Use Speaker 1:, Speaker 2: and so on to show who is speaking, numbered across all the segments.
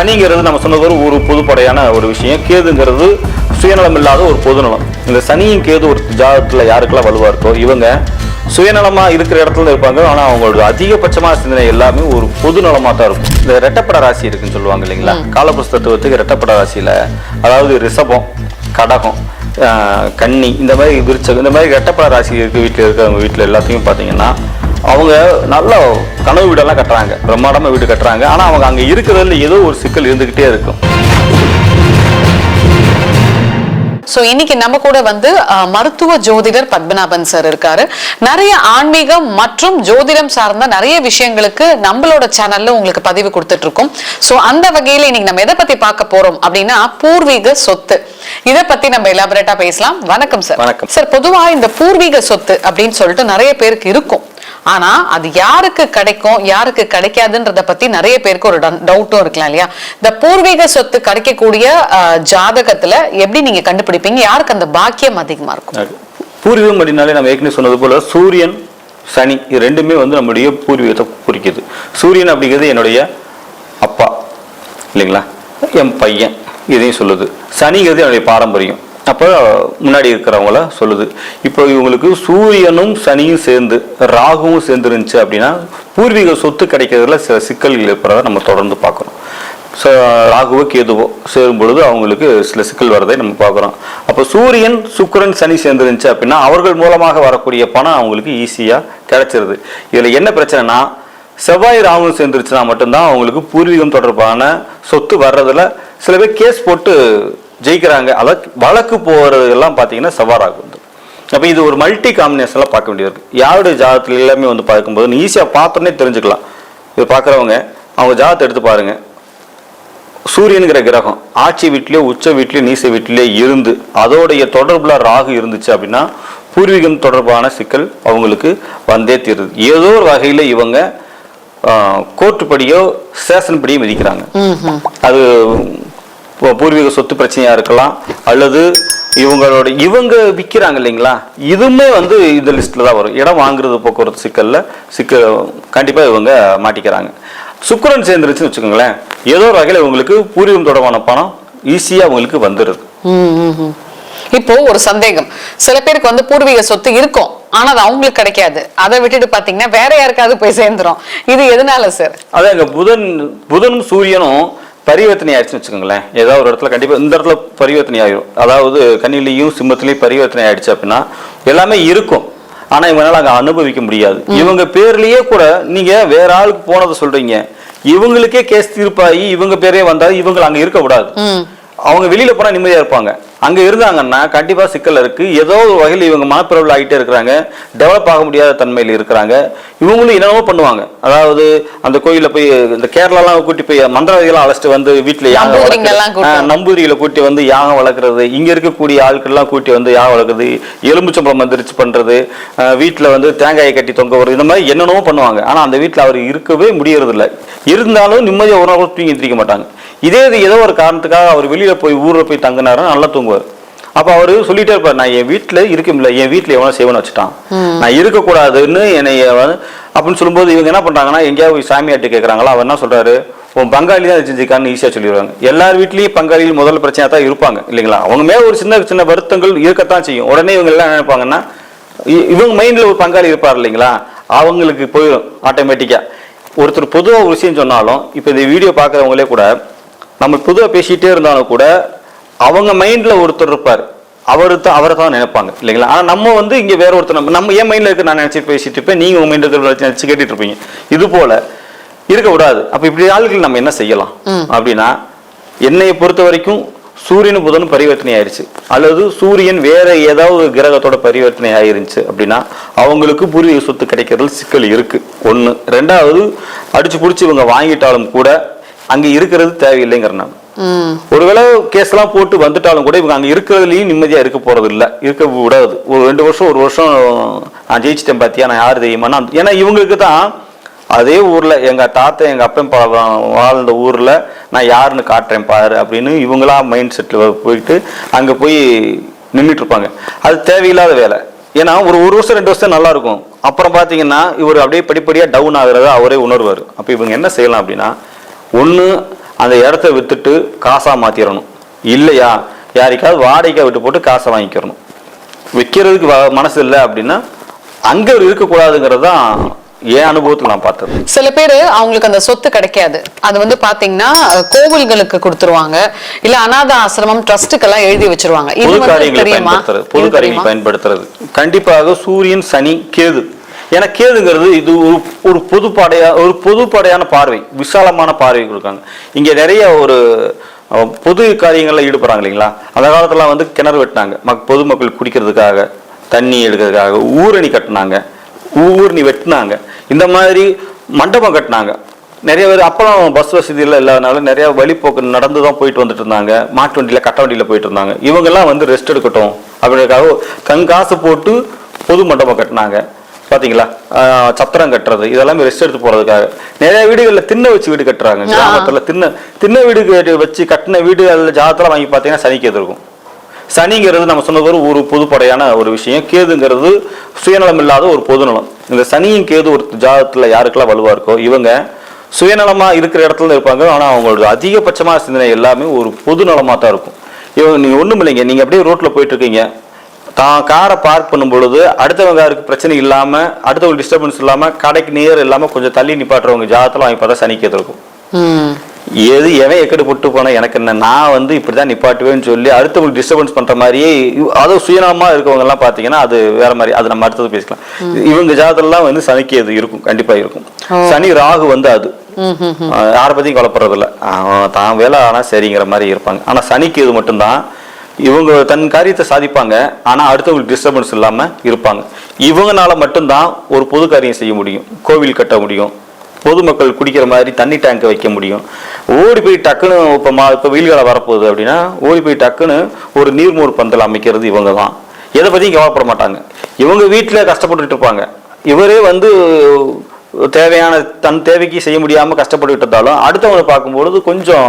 Speaker 1: சனிங்கிறது நம்ம சொன்னது ஒரு ஒரு பொதுப்படையான ஒரு விஷயம். கேதுங்கிறது சுயநலம் இல்லாத ஒரு பொதுநலம் இந்த சனியும் கேது ஒரு ஜாதகத்துல யாருக்கெல்லாம் வலுவா இருக்கோ இவங்க சுயநலமா இருக்கிற இடத்துல இருப்பாங்க. ஆனா அவங்களோட அதிகபட்சமான சிந்தனை எல்லாமே ஒரு பொது நலமா தான் இருக்கும். இந்த ரெட்டப்பட ராசி இருக்குன்னு சொல்லுவாங்க இல்லைங்களா? காலபுருஷ தத்துவத்துக்கு ரெட்டப்பட ராசியில அதாவது ரிஷபம் கடகம் கன்னி இந்த மாதிரி விருச்சகம் இந்த மாதிரி ரெட்டப்பட ராசி இருக்கு வீட்டில் இருக்கிறவங்க வீட்டில் எல்லாத்தையும் பார்த்தீங்கன்னா அவங்க நல்ல கனவு வீடெல்லாம் கட்டுறாங்க. பிரம்மாண்டமா வீடு கட்டுறாங்க. ஆனா அவங்க அங்க இருக்கிறதுல ஏதோ ஒரு சிக்கல் இருந்துகிட்டே இருக்கும்.
Speaker 2: சோ இன்னைக்கு நம்ம கூட வந்து மருத்துவ ஜோதிடர் பத்மநாபன் சார் இருக்காரு. நிறைய ஆன்மீகம் மற்றும் ஜோதிடம் சார்ந்த நிறைய விஷயங்களுக்கு நம்மளோட சேனல்ல உங்களுக்கு பதிவு கொடுத்துட்டு இருக்கோம் சோ அந்த வகையில இன்னைக்கு நம்ம எதை பத்தி பார்க்க போறோம் அப்படின்னா பூர்வீக சொத்து. இத பத்தி நம்ம எலாபரேட்டா பேசலாம். வணக்கம் சார்
Speaker 1: வணக்கம்.
Speaker 2: சார் பொதுவா இந்த பூர்வீக சொத்து அப்படின்னு சொல்லிட்டு நிறைய பேருக்கு இருக்கும். ஆனா அது யாருக்கு கிடைக்கும் யாருக்கு கிடைக்காதுன்றத பத்தி நிறைய பேருக்கு ஒரு டவுட்டும் இருக்கலாம் இல்லையா? இந்த பூர்வீக சொத்து கிடைக்கக்கூடிய ஜாதகத்தில் ஜாதகத்துல எப்படி நீங்க கண்டுபிடிப்பீங்க? யாருக்கு அந்த பாக்கியம் அதிகமா இருக்கும்?
Speaker 1: பூர்வீகம் அப்படின்னாலே நம்ம ஏற்கனவே சொன்னது போல சூரியன் சனி இது ரெண்டுமே வந்து நம்முடைய பூர்வீகத்தை குறிக்குது. சூரியன் அப்படிங்கிறது என்னுடைய அப்பா இல்லைங்களா? என் பையன் இதையும் சொல்லுது. சனிங்கிறது என்னுடைய பாரம்பரியம். அப்போ முன்னாடி இருக்கிறவங்கள சொல்லுது. இப்போ இவங்களுக்கு சூரியனும் சனியும் சேர்ந்து ராகுவும் சேர்ந்து இருந்துச்சு அப்படின்னா பூர்வீக சொத்து கிடைக்கிறதுல சில சிக்கல்கள் ஏற்படுறத நம்ம தொடர்ந்து பார்க்குறோம் ஸோ ராகுவோ கேதுவோ சேரும் பொழுது அவங்களுக்கு சில சிக்கல் வரதை நம்ம பார்க்குறோம். அப்போ சூரியன் சுக்கிரன் சனி சேர்ந்துருந்துச்சு அப்படின்னா அவர்கள் மூலமாக வரக்கூடிய பணம் அவங்களுக்கு ஈஸியாக கிடைச்சிருது. இதில் என்ன பிரச்சனைனா செவ்வாய் ராகுவும் சேர்ந்துருச்சுன்னா மட்டும்தான் அவங்களுக்கு பூர்வீகம் தொடர்பான சொத்து வர்றதில் சில பேர் கேஸ் போட்டு ஜெயிக்கிறாங்க. அதாவது வழக்கு போகிறது எல்லாம் பார்த்தீங்கன்னா செவ்வாய் ராகு வந்து அப்போ இது ஒரு மல்டி காம்பினேஷனில் பார்க்க வேண்டியது. இருக்கு யாருடைய ஜாதகத்தில் எல்லாமே வந்து பார்க்கும்போது ஈஸியாக பார்த்தோன்னே தெரிஞ்சுக்கலாம். இது பார்க்குறவங்க அவங்க ஜாதகத்தை எடுத்து பாருங்க. சூரியனுங்கிற கிரகம் ஆட்சி வீட்டிலேயோ உச்ச வீட்டிலேயோ நீச வீட்டிலேயோ இருந்து அதோடைய தொடர்புல ராகு இருந்துச்சு அப்படின்னா பூர்வீகம் தொடர்பான சிக்கல் அவங்களுக்கு வந்தே தீருது. ஏதோ ஒரு வகையில் இவங்க கோர்ட்டு படியோ ஸ்டேஷன் படியோ மிதிக்கிறாங்க அது பூர்வீக சொத்து பிரச்சனையா இருக்கலாம் அல்லது இவங்களோட இவங்க விற்கிறாங்க இல்லைங்களா? இதுவுமே வந்து இந்த லிஸ்ட்ல தான் வரும். இடம் வாங்குறது போக்குவரத்து சிக்கல்ல சிக்கல் கண்டிப்பா இவங்க மாட்டிக்கிறாங்க. சுக்கிரன் சேர்ந்துருச்சுன்னு வச்சுக்கோங்களேன். ஏதோ ஒரு வகையில் இவங்களுக்கு பூர்வீகம் தொடர்பான பணம் ஈஸியா அவங்களுக்கு வந்துடுது.
Speaker 2: இப்போ ஒரு சந்தேகம். சில பேருக்கு வந்து பூர்வீக சொத்து இருக்கும் ஆனா அது அவங்களுக்கு கிடைக்காது. அதை விட்டுட்டு பாத்தீங்கன்னா வேற யாருக்காவது போய் சேர்ந்துரும். இது எதனால சார்
Speaker 1: அதான் புதன் புதனும் சூரியனும் பரிவர்த்தனை ஆயிடுச்சுன்னு வச்சுக்கோங்களேன். ஏதாவது ஒரு இடத்துல கண்டிப்பா இந்த இடத்துல பரிவர்த்தனை ஆயிரும் அதாவது கண்ணிலையும் சிம்மத்திலையும் பரிவர்த்தனை ஆயிடுச்சு அப்படின்னா எல்லாமே இருக்கும். ஆனா இவங்களால அங்க அனுபவிக்க முடியாது. இவங்க பேர்லயே கூட நீங்க வேற ஆளுக்கு போனதை சொல்றீங்க. இவங்களுக்கே கேஸ் தீர்ப்பாகி இவங்க பேரே வந்தா இவங்க அங்க இருக்க கூடாது அவங்க வெளியில போனா நிம்மதியா இருப்பாங்க. அங்க இருந்தாங்கன்னா கண்டிப்பா சிக்கல் இருக்கு. ஏதோ ஒரு வகையில் இவங்க மனப்பிரபல ஆகிட்டே இருக்கிறாங்க. டெவலப் ஆக முடியாத தன்மையில் இருக்கிறாங்க. இவங்களும் என்னென்னமோ பண்ணுவாங்க. அதாவது அந்த கோயில்ல போய் இந்த கேரளாலாம் கூட்டி போய் மந்திரவாதிகளாம் அழைச்சிட்டு வந்து வீட்டுல யாகம் நம்பூதிரிகளை கூட்டி வந்து யாகம் வளர்க்குறது. இங்க இருக்கக்கூடிய ஆட்கள்லாம் கூட்டி வந்து யாகம் வளர்க்குறது. எலும்புச்சம்பளம் மந்திரிச்சு பண்றது. ஆ, வீட்டுல வந்து தேங்காயை கட்டி தொங்க விடுறது இந்த மாதிரி என்னென்னமோ பண்ணுவாங்க. ஆனா அந்த வீட்டுல அவர் இருக்கவே முடியறது இல்ல இருந்தாலும் நிம்மதியா ஒரு நாள் கூட தூங்கி எந்திரிக்க மாட்டாங்க. இதே இது ஏதோ ஒரு காரணத்துக்காக அவர் வெளியில போய் ஊர்ல போய் தங்கினாருன்னா நல்லா தூங்குவார். அப்ப அவரு சொல்லிட்டே இருப்பார் நான் என் வீட்டுல இருக்க முடியல என் வீட்டுல எவனோ சேவன் வச்சுட்டான். நான் இருக்கக்கூடாதுன்னு வந்து அப்படின்னு சொல்லும்போது இவங்க என்ன பண்றாங்கன்னா எங்கேயாவது போய் சாமியார்ட்ட கேட்கறாங்களா அவர் என்ன சொல்றாரு? உன் பங்காளி தான் செஞ்சுக்கான்னு ஈஸியா சொல்லிடுவாங்க. எல்லார் வீட்லயும் பங்காளியில் முதல் பிரச்சனையா தான் இருப்பாங்க இல்லைங்களா? அவங்க மேல ஒரு சின்ன சின்ன வருத்தங்கள் இருக்கத்தான் செய்யும். உடனே இவங்க எல்லாம் என்ன நினைப்பாங்கன்னா இவங்க மைண்ட்ல ஒரு பங்காளி இருப்பார் இல்லைங்களா? அவங்களுக்கு போயிடும் ஆட்டோமேட்டிக்கா. ஒருத்தர் பொதுவாக ஒரு விஷயம் சொன்னாலும் இப்போ இந்த வீடியோ பார்க்குறவங்களே கூட நம்ம பொதுவாக பேசிட்டே இருந்தாலும் கூட அவங்க மைண்ட்ல ஒருத்தர் இருப்பார். அவரு தான் அவரை தான் நினைப்பாங்க இல்லைங்களா? ஆனா நம்ம வந்து இங்க வேற ஒருத்தர் நம்ம நம்ம என் மைண்ட்ல இருக்கு நான் நினைச்சு பேசிட்டு இருப்பேன் நீங்க உங்க மைண்ட்ல நினைச்சு கேட்டுட்டு இருப்பீங்க. இது போல இருக்க கூடாது. அப்ப இப்படி ஆளுகள் நம்ம என்ன செய்யலாம்? அப்படின்னா என்னைய பொறுத்த வரைக்கும் சூரியன் புதனும் பரிவர்த்தனை ஆயிருச்சு. அல்லது சூரியன் வேற ஏதாவது ஒரு கிரகத்தோட பரிவர்த்தனை ஆயிருந்துச்சு அப்படின்னா அவங்களுக்கு பூர்வீக சொத்து கிடைக்கிறது சிக்கல் இருக்கு. ஒண்ணு. ரெண்டாவது அடிச்சு புடிச்சு இவங்க வாங்கிட்டாலும் கூட அங்க இருக்கிறது தேவையில்லைங்கிற நான்
Speaker 2: ம்.
Speaker 1: ஒருவேளை கேஸ் எல்லாம் போட்டு வந்துட்டாலும் கூட இவங்க அங்க இருக்கிறதுலயும் நிம்மதியா இருக்க போறது இல்ல இருக்க விடாது. ஒரு ரெண்டு வருஷம் ஒரு வருஷம் நான் ஜெயிச்சிட்டேன் பாத்தியா? நான் யார் தெரியுமா ஏன்னா இவங்களுக்கு தான் அதே ஊரில் எங்கள் தாத்தா எங்கள் அப்பன் வாழ்ந்த ஊரில் நான் யாருன்னு காட்டுறேன் பாரு அப்படின்னு இவங்களா மைண்ட் செட்டில் போயிட்டு அங்கே போய் நின்றுட்டு இருப்பாங்க. அது தேவையில்லாத வேலை. ஏன்னா ஒரு ஒரு வருஷம் ரெண்டு வருஷம் நல்லா இருக்கும். அப்புறம் பார்த்தீங்கன்னா இவர் அப்படியே படிப்படியாக டவுன் ஆகுறத அவரே உணர்வார். அப்போ இவங்க என்ன செய்யலாம் அப்படின்னா ஒன்று அந்த இடத்த விற்றுட்டு காசாக மாற்றிடணும் இல்லையா? யாருக்காவது வாடகைக்காக விட்டு போட்டு காசை வாங்கிக்கிறணும். விற்கிறதுக்கு வ- மனசு இல்லை அப்படின்னா அங்கே இருக்கக்கூடாதுங்கிறது தான் என் அனுபவத்தில் நான் பார்த்தது?
Speaker 2: சில பேர் அவங்களுக்கு அந்த சொத்து கிடைக்காது. அது வந்து பாத்தீங்கன்னா கோவில்களுக்கு கொடுத்துருவாங்க. இல்ல அனாதை ஆசிரமம் ட்ரஸ்ட்டுக்கெல்லாம் எழுதி வச்சிருவாங்க.
Speaker 1: பொது காரியங்களை பயன்படுத்துறது பொது காரியங்களை? பயன்படுத்துறது. கண்டிப்பாக சூரியன் சனி கேது. ஏன்னா கேதுங்கிறது இது ஒரு ஒரு பொதுப்படையா ஒரு பொதுப்படையான பார்வை விசாலமான பார்வை கொடுக்காங்க இங்க நிறைய ஒரு பொது காரியங்கள்ல ஈடுபடுறாங்க இல்லைங்களா? அந்த காலத்துல வந்து கிணறு வெட்டினாங்க. மக் பொதுமக்கள் குடிக்கிறதுக்காக தண்ணி எடுக்கிறதுக்காக ஊரணி கட்டினாங்க. ஊரணி வெட்டினாங்க. இந்த மாதிரி மண்டபம் கட்டினாங்க. நிறைய பேர் அப்பறம் பஸ் வசதியெல்லாம் இல்லாதனால நிறைய வழிப்போக்கு நடந்து தான் போயிட்டு வந்துட்டு இருந்தாங்க. மாட்டு வண்டியில் கட்ட வண்டியில் போயிட்டு இருந்தாங்க. இவங்கெல்லாம் வந்து ரெஸ்ட் எடுக்கட்டும் அப்படின்றதுக்காக தன் காசு போட்டு பொது மண்டபம் கட்டினாங்க. பாத்தீங்களா? ஆஹ் சத்திரம் கட்டுறது. இதெல்லாமே ரெஸ்ட் எடுத்து போறதுக்காக. நிறைய வீடுகளில் திண்ணை வச்சு வீடு கட்டுறாங்க. கிராமத்துல திண்ணை திண்ணை வீடு வச்சு கட்டின வீடு அதில் ஜாதத்தில் வாங்கி பார்த்தீங்கன்னா சனிக்கு எதிர்க்கும். சனிங்கிறது நம்ம சொன்னது ஒரு பொதுப்படையான ஒரு விஷயம். கேதுங்கிறது சுயநலம் இல்லாத ஒரு பொதுநலம். இந்த சனியும் கேது ஒரு ஜாதகத்தில் யாருக்கெல்லாம் வலுவாக இருக்கோ இவங்க சுயநலமாக இருக்கிற இடத்துல இருப்பாங்க. ஆனால் அவங்களோட அதிகபட்சமாக சிந்தனை எல்லாமே ஒரு பொதுநலமாக தான் இருக்கும். இவங்க நீங்கள் ஒன்றும் இல்லைங்க. நீங்கள் அப்படியே ரோட்டில் போயிட்டுருக்கீங்க. தான் காரை பார்க் பண்ணும் பொழுது அடுத்தவங்க யாருக்கு பிரச்சனை இல்லாமல் அடுத்தவங்க டிஸ்டர்பன்ஸ் இல்லாமல் கடைக்கு நேர் இல்லாமல் கொஞ்சம் தள்ளி நிப்பாட்டுறவங்க ஜாதத்தில் வாங்கி பார்த்தா சனி இருக்கும். எது எவன் எக்கடி போட்டு போனா எனக்கு என்ன? நான் வந்து இப்படிதான் நிப்பாட்டுவேன்னு சொல்லி அடுத்தவங்களுக்கு டிஸ்டர்பன்ஸ் பண்ற மாதிரியே அதுவும் சுயநலமா இருக்கவங்க எல்லாம் பாத்தீங்கன்னா அது வேற மாதிரி அது நம்ம அடுத்தது பேசலாம் இவங்க ஜாதெல்லாம் வந்து சனிக்கு அது இருக்கும்? கண்டிப்பா இருக்கும். சனி ராகு வந்து அது. யாரை இல்ல அவன் தான் வேலை ஆனா சரிங்கிற மாதிரி இருப்பாங்க. ஆனா சனிக்கு இது மட்டும்தான் இவங்க தன் காரியத்தை சாதிப்பாங்க. ஆனா அடுத்தவங்களுக்கு டிஸ்டர்பன்ஸ் இல்லாம இருப்பாங்க. இவங்கனால மட்டும்தான் ஒரு பொது காரியம் செய்ய முடியும். கோவில் கட்ட முடியும். பொதுமக்கள் குடிக்கிற மாதிரி தண்ணி டேங்க் வைக்க முடியும். ஓடி போய் டக்குன்னு இப்போ மா இப்போ வெயில் காலம் வரப்போகுது அப்படின்னா ஓடி போய் டக்குன்னு ஒரு நீர்மூர் பந்தல் அமைக்கிறது இவங்க தான். எதை பற்றியும் கவலைப்பட மாட்டாங்க. இவங்க வீட்டில் கஷ்டப்பட்டுட்டு இருப்பாங்க. இவரே வந்து தேவையான தன் தேவைக்கு செய்ய முடியாமல் கஷ்டப்பட்டுக்கிட்டு இருந்தாலும் அடுத்தவங்களை பார்க்கும்பொழுது கொஞ்சம்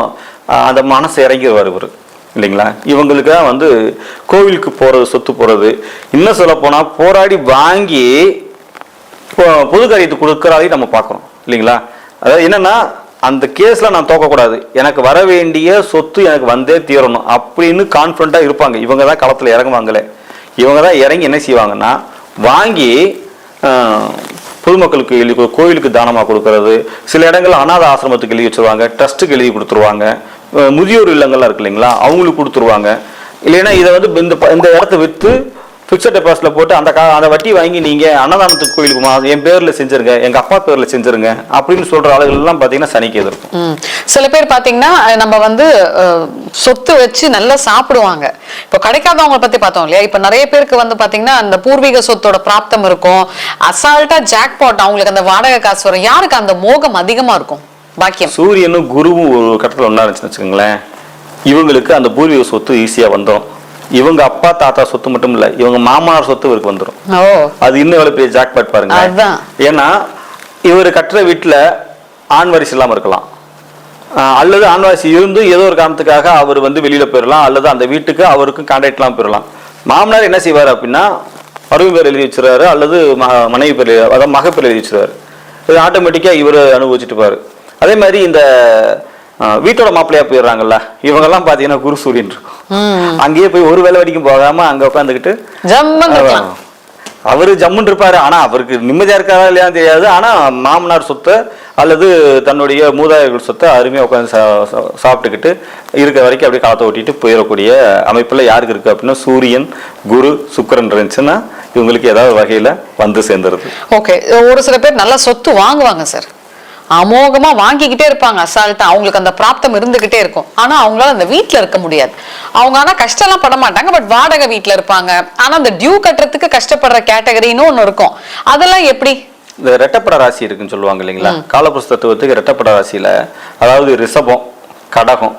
Speaker 1: அந்த மனசு இறங்கிடுவார் இவர். இல்லைங்களா? இவங்களுக்கு தான் வந்து கோவிலுக்கு போகிறது சொத்து போகிறது இன்னும் சொல்ல போனால் போராடி வாங்கி பொது காரியத்துக்கு கொடுக்கறாதையும் நம்ம பார்க்குறோம் இல்லைங்களா? அதாவது என்னன்னா அந்த கேஸில் நான் தோக்கக்கூடாது. எனக்கு வர வேண்டிய சொத்து எனக்கு வந்தே தீரணும் அப்படின்னு கான்ஃபிடண்ட்டாக இருப்பாங்க. இவங்க தான் களத்தில் இறங்குவாங்களே. இவங்க தான் இறங்கி என்ன செய்வாங்கன்னா வாங்கி பொதுமக்களுக்கு எழுதி கோவிலுக்கு கோயிலுக்கு தானமாக கொடுக்கறது சில இடங்களில் அனாத ஆசிரமத்துக்கு எழுதி வச்சுருவாங்க ட்ரஸ்ட்டுக்கு எழுதி கொடுத்துருவாங்க முதியோர் இல்லங்கள்லாம் இருக்கு இல்லைங்களா? அவங்களுக்கு கொடுத்துருவாங்க. இல்லைன்னா இதை வந்து இந்த இந்த இடத்த விற்று ஃபிக்ஸட் டெபாசிட்ல போட்டு அந்த கா அந்த வட்டி வாங்கி நீங்க அன்னதானத்துக்கு கோயிலுக்கு மா- என் பேர்ல செஞ்சிருங்க எங்க அப்பா பேர்ல செஞ்சிருங்க அப்படின்னு சொல்ற ஆளுகள் எல்லாம் பாத்தீங்கன்னா சனிக்கு எதிர்க்கும்.
Speaker 2: சில பேர் பாத்தீங்கன்னா அஹ், நம்ம வந்து சொத்து வச்சு நல்லா சாப்பிடுவாங்க. இப்போ கிடைக்காதவங்க பத்தி பார்த்தோம் இல்லையா? இப்ப நிறைய பேருக்கு வந்து பாத்தீங்கன்னா அந்த பூர்வீக சொத்தோட பிராப்தம் இருக்கும். அசால்ட்டா ஜாக்பாட் அவங்களுக்கு அந்த வாடகை காசு வரும். யாருக்கு அந்த மோகம் அதிகமா இருக்கும்? பாக்கியம்.
Speaker 1: சூரியனும் குருவும் ஒரு கட்டத்தில் ஒன்றா இருந்துச்சுன்னு வச்சுக்கோங்களேன். இவங்களுக்கு அந்த பூர்வீக சொத்து ஈஸியா வந்துடும் இவங்க அப்பா தாத்தா சொத்து மட்டும் இல்ல இவங்க மாமனார் சொத்து இவருக்கு வந்துடும் அது இன்னும் எவ்வளவு பெரிய ஜாக்பாட் பாருங்க. ஏன்னா இவர் கட்டுற வீட்டுல ஆண் வாரிசு இல்லாம இருக்கலாம். அல்லது ஆண் வாரிசு இருந்து ஏதோ ஒரு காரணத்துக்காக அவர் வந்து வெளியில போயிடலாம் அல்லது அந்த வீட்டுக்கு அவருக்கும் கான்ட்ராக்ட்லாம் போயிடலாம் மாமனார் என்ன செய்வார் அப்படின்னா மருவி பேர் எழுதி வச்சிருவாரு அல்லது ம- மனைவி பேர் அதாவது மக பேர் எழுதி வச்சிருவாரு. இது ஆட்டோமேட்டிக்கா இவர் அனுபவிச்சுட்டு பாரு அதே மாதிரி இந்த வீட்டோட மாப்பிள்ளையா போயிடுறாங்கல்ல. இவங்கெல்லாம் பாத்தீங்கன்னா குரு சூரியன் இருக்கும். அங்கேயே போய் ஒரு வேலை வரைக்கும் போகாம அங்க உட்காந்துக்கிட்டு
Speaker 2: ஜம்மன்
Speaker 1: அவரு ஜம்முன்னு இருப்பாரு. ஆனா அவருக்கு நிம்மதியா இருக்காரா இல்லையான்னு தெரியாது. ஆனா மாமனார் சொத்தை அல்லது தன்னுடைய மூதாதையர்கள் சொத்தை அருமையா உட்காந்து சாப்பிட்டுக்கிட்டு இருக்கிற வரைக்கும் அப்படியே காலத்தை ஓட்டிட்டு போயிடக்கூடிய அமைப்புல யாருக்கு இருக்கு அப்படின்னா சூரியன் குரு சுக்கிரன் இருந்துச்சுன்னா இவங்களுக்கு ஏதாவது வகையில வந்து சேர்ந்துருது.
Speaker 2: ஓகே. ஒரு சில பேர் நல்லா சொத்து வாங்குவாங்க சார். அமோகமா வாங்கிக்கிட்டே இருப்பாங்க அசால்ட்டா. அவங்களுக்கு அந்த பிராப்தம் இருந்துகிட்டே இருக்கும். ஆனா அவங்களால அந்த வீட்ல இருக்க முடியாது. அவங்க ஆனா கஷ்டம்லாம் பட மாட்டாங்க பட் வாடகை வீட்ல இருப்பாங்க. ஆனா அந்த டியூ கட்டுறதுக்கு கஷ்டப்படுற கேட்டகரின்னு ஒண்ணு இருக்கும். அதெல்லாம் எப்படி?
Speaker 1: இந்த ரெட்டப்பட ராசி இருக்குன்னு சொல்லுவாங்க இல்லைங்களா? காலபுருஷ தத்துவத்துக்கு ரெட்டப்பட ராசியில அதாவது ரிஷபம் கடகம்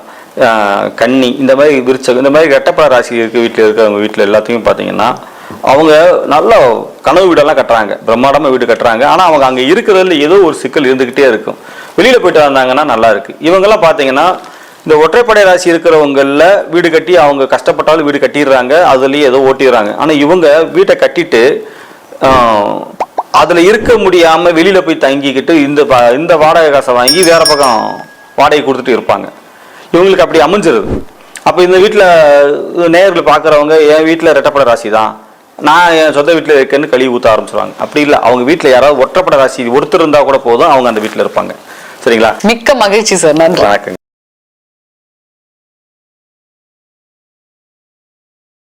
Speaker 1: கன்னி இந்த மாதிரி விருச்சகம் இந்த மாதிரி ரெட்டப்பட ராசி இருக்க வீட்டில் இருக்கிறவங்க வீட்டில் எல்லாத்தையும் பார்த்தீங்கன்னா அவங்க நல்ல கனவு வீடெல்லாம் கட்டுறாங்க. பிரம்மாண்டமாக வீடு கட்டுறாங்க. ஆனால் அவங்க அங்கே இருக்கிறதுல ஏதோ ஒரு சிக்கல் இருந்துக்கிட்டே இருக்கும். வெளியில் போயிட்டு வந்தாங்கன்னா நல்லா இருக்கு. இவங்கெல்லாம் பார்த்தீங்கன்னா இந்த ஒற்றைப்படை ராசி இருக்கிறவங்களில் வீடு கட்டி அவங்க கஷ்டப்பட்டாலும் வீடு கட்டிடுறாங்க. அதுலேயே ஏதோ ஓட்டிடுறாங்க. ஆனால் இவங்க வீட்டை கட்டிட்டு அதில் இருக்க முடியாமல் வெளியில் போய் தங்கிக்கிட்டு இந்த இந்த வாடகை காசை வாங்கி வேறு பக்கம் வாடகை கொடுத்துட்டு இருப்பாங்க. இவங்களுக்கு அப்படி அமைஞ்சிருது. அப்போ இந்த வீட்டில் நேயர்கள் பார்க்குறவங்க என் வீட்டில் ரெட்டப்பட ராசி தான். நான் என் சொந்த வீட்டில் இருக்கேன்னு கழுவி ஊற்ற ஆரம்பிச்சிருவாங்க. அப்படி இல்லை அவங்க வீட்டில் யாராவது ஒற்றைப்பட ராசி ஒருத்தர் இருந்தால் கூட போதும் அவங்க அந்த வீட்டில் இருப்பாங்க. சரிங்களா?
Speaker 2: மிக்க மகிழ்ச்சி சார். நன்றி.
Speaker 1: வணக்கங்க.